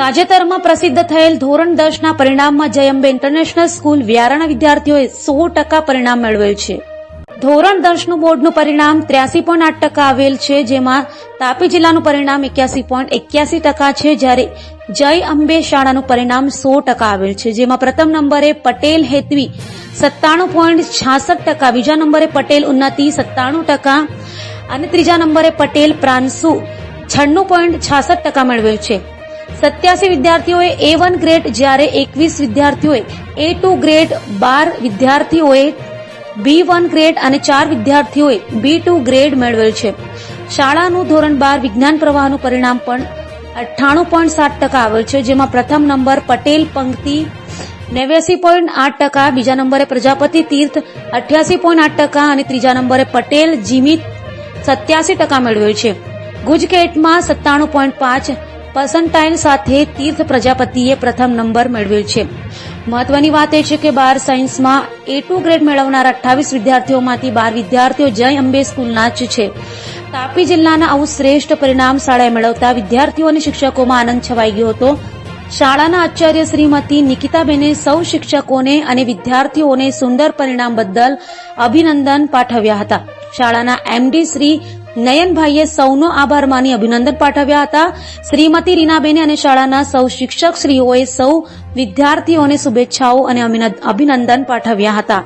તાજેતરમાં પ્રસિદ્ધ થયેલ ધોરણ દસના પરિણામમાં જયંબે ઇન્ટરનેશનલ સ્કૂલ વ્યારાના વિદ્યાર્થીઓએ સો ટકા પરિણામ મેળવ્યું છે. ધોરણ દસનું બોર્ડનું પરિણામ ત્ર્યાસી પોઈન્ટ આઠ ટકા આવેલ છે, જેમાં તાપી જિલ્લાનું પરિણામ એક્યાસી પોઈન્ટ એક્યાસી ટકા છે, જ્યારે જય અંબે શાળાનું પરિણામ સો ટકા આવેલ છે, જેમાં પ્રથમ નંબરે પટેલ હેતવી સત્તાણું પોઈન્ટ છાસઠ ટકા, બીજા નંબરે પટેલ ઉન્નતિ સત્તાણું ટકા અને ત્રીજા નંબરે પટેલ પ્રાંસુ છન્નું પોઈન્ટ છાસઠ ટકા મેળવ્યું છે. સત્યાસી વિદ્યાર્થીઓએ એ વન ગ્રેડ જ્યારે એકવીસ વિદ્યાર્થીઓએ એ ટુ ગ્રેડ બાર વિદ્યાર્થીઓએ બી વન ગ્રેડ અને ચાર વિદ્યાર્થીઓએ બી ટુ ગ્રેડ મેળવેલ છે. શાળાનું ધોરણ બાર વિજ્ઞાન પ્રવાહનું પરિણામ પણ અઠ્ઠાણું પોઈન્ટ સાત ટકા આવેલ છે, જેમાં પ્રથમ નંબર પટેલ પંક્તિ નેવ્યાસી પોઈન્ટ આઠ ટકા, બીજા નંબરે પ્રજાપતિ તીર્થ અઠ્યાસી પોઈન્ટ આઠ ટકા અને ત્રીજા નંબરે પટેલ જીમિત સત્યાસી ટકા મેળવ્યો છે. ગુજકેટમાં સત્તાણું પોઈન્ટ પાંચ પર્સન્ટાઇલ સાથે તીર્થ પ્રજાપતિએ પ્રથમ નંબર મેળવ્યો છે. મહત્વની વાત એ છે કે બાર સાયન્સમાં એ ટુ ગ્રેડ મેળવનાર અઠ્ઠાવીસ વિદ્યાર્થીઓમાંથી બાર વિદ્યાર્થીઓ જય અંબે સ્કૂલના જ છે. તાપી જિલ્લાના આવું શ્રેષ્ઠ પરિણામ શાળાએ મેળવતા વિદ્યાર્થીઓ અને શિક્ષકોમાં આનંદ છવાઈ ગયો હતો. શાળાના આચાર્ય શ્રીમતી નિકિતાબેને સૌ શિક્ષકોને અને વિદ્યાર્થીઓને સુંદર પરિણામ બદલ અભિનંદન પાઠવ્યા હતા. શાળાના એમડી શ્રી નયનભાઈએ સૌનો આભાર માની અભિનંદન પાઠવ્યા હતા. શ્રીમતી રીનાબેને અને શાળાના સૌ શિક્ષક શ્રીઓએ સૌ વિદ્યાર્થીઓને શુભેચ્છાઓ અને અભિનંદન પાઠવ્યા હતા.